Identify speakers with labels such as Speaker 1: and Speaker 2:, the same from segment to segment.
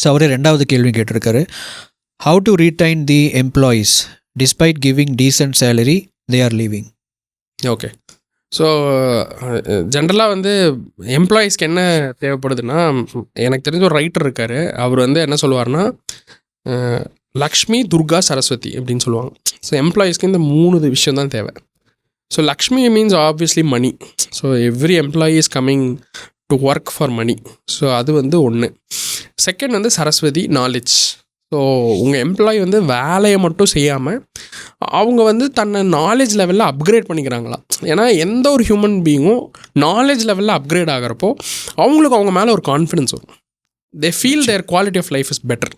Speaker 1: So அவரே ரெண்டாவது கேள்வி கேட்டிருக்காரு. How to retain the employees despite giving decent salary they are leaving
Speaker 2: okay so ஜென்ரலாக வந்து எம்ப்ளாயீஸ்க்கு என்ன தேவைப்படுதுன்னா எனக்கு தெரிஞ்ச ஒரு ரைட்டர் இருக்கார். அவர் வந்து என்ன சொல்லுவார்னா லக்ஷ்மி துர்கா சரஸ்வதி அப்படின்னு சொல்லுவாங்க. ஸோ எம்ப்ளாயீஸ்க்கு இந்த மூணு விஷயம் தான் தேவை. So Lakshmi means obviously money so every employee is coming to work for money so அது வந்து ஒன்று செகண்ட் வந்து சரஸ்வதி நாலேஜ் ஸோ உங்கள் எம்ப்ளாயி வந்து வேலையை மட்டும் செய்யாமல் அவங்க வந்து தன்னை நாலேஜ் லெவலில் அப்கிரேட் பண்ணிக்கிறாங்களா? ஏன்னா எந்த ஒரு ஹியூமன் பீயிங்கும் நாலேஜ் லெவலில் அப்கிரேட் ஆகிறப்போ அவங்களுக்கு அவங்க மேலே ஒரு கான்ஃபிடன்ஸ் வரும். They feel their quality of life is better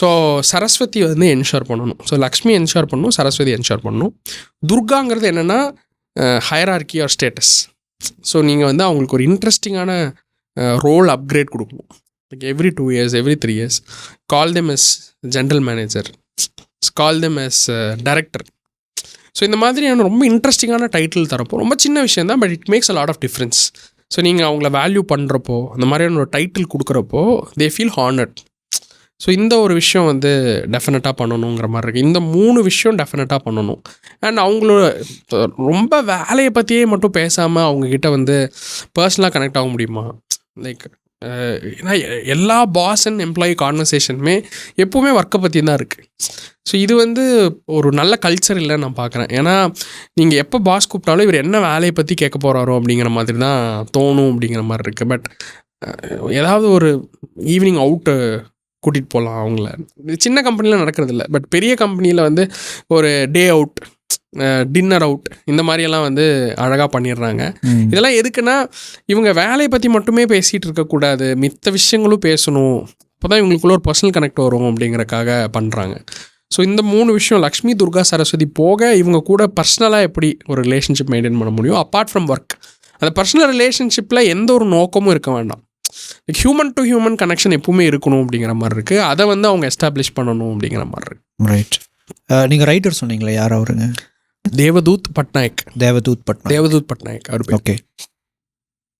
Speaker 2: so Saraswati வந்து என்ஷோர் பண்ணணும். ஸோ லக்ஷ்மி என்ஷோர் பண்ணணும் சரஸ்வதி என்ஷோர் பண்ணணும். துர்காங்கிறது என்னென்னா ஹயரார்கி ஆர் ஸ்டேட்டஸ் ஸோ நீங்கள் வந்து அவங்களுக்கு ஒரு இன்ட்ரெஸ்டிங்கான ரோல் அப்கிரேட் கொடுக்கணும். Like every two years every three years call them as general manager call them as director so இந்த மாதிரியான ரொம்ப இன்ட்ரெஸ்டிங்கான டைட்டில் தரப்போ ரொம்ப சின்ன விஷயம் தான் but it makes a lot of difference so நீங்கள் அவங்கள வேல்யூ பண்ணுறப்போ அந்த மாதிரியான ஒரு டைட்டில் கொடுக்குறப்போ தே ஃபீல் ஹானர்ட் ஸோ இந்த ஒரு விஷயம் வந்து டெஃபினட்டாக பண்ணணுங்கிற மாதிரி இருக்குது இந்த மூணு விஷயம் டெஃபினட்டாக பண்ணணும். அண்ட் அவங்களோட ரொம்ப வேலையை பற்றியே மட்டும் பேசாமல் அவங்கக்கிட்ட வந்து பர்சனலாக கனெக்ட் ஆக முடியுமா? லைக் ஏன்னா எல்லா பாஸ் அண்ட் எம்ப்ளாயி கான்வர்சேஷனுமே எப்போவுமே ஒர்க்கை பற்றி தான் இருக்குது ஸோ இது வந்து ஒரு நல்ல கல்ச்சர் இல்லைன்னு நான் பார்க்குறேன் ஏன்னா நீங்கள் எப்போ பாஸ் கூப்பிட்டாலும் இவர் என்ன வேலையை பற்றி கேட்க போகிறாரோ அப்படிங்கிற மாதிரி தான் தோணும் அப்படிங்கிற மாதிரி இருக்குது பட் ஏதாவது ஒரு ஈவினிங் அவுட்டு கூட்டிகிட்டு போகலாம் அவங்கள. சின்ன கம்பெனியில் நடக்கிறது இல்லை பட் பெரிய கம்பெனியில் வந்து ஒரு டே அவுட் டின்னர் அவுட் இந்த மாதிரியெல்லாம் வந்து அழகாக பண்ணிடுறாங்க. இதெல்லாம் எதுக்குன்னா இவங்க வேலையை பற்றி மட்டுமே பேசிகிட்டு இருக்கக்கூடாது மித்த விஷயங்களும் பேசணும். அப்போ தான் இவங்களுக்குள்ள ஒரு பர்சனல் கனெக்ட் வரும் அப்படிங்கறக்காக பண்ணுறாங்க ஸோ இந்த மூணு விஷயம் லக்ஷ்மி துர்கா சரஸ்வதி போக இவங்க கூட பர்சனலாக எப்படி ஒரு ரிலேஷன்ஷிப் மெயின்டைன் பண்ண முடியும்? அப்பார்ட் ஃப்ரம் ஒர்க் அந்த பர்சனல் ரிலேஷன்ஷிப்பில் எந்த ஒரு நோக்கமும் இருக்க வேண்டாம். ஹியூமன் டு ஹியூமன் கனெக்ஷன் எப்பவுமே இருக்கணும் அப்படிங்கிற மாதிரி இருக்குது அதை வந்து அவங்க எஸ்டாப்ளிஷ் பண்ணணும் அப்படிங்கிற மாதிரி இருக்கு.
Speaker 1: ரைட் நீங்கள் ரைட்டர் சொன்னீங்களே யார் அவருங்க?
Speaker 2: தேவதூத் பட்நாயக்.
Speaker 1: தேவதூத் பட்னா
Speaker 2: தேவதூத் பட்நாயக் அவர்
Speaker 1: ஓகே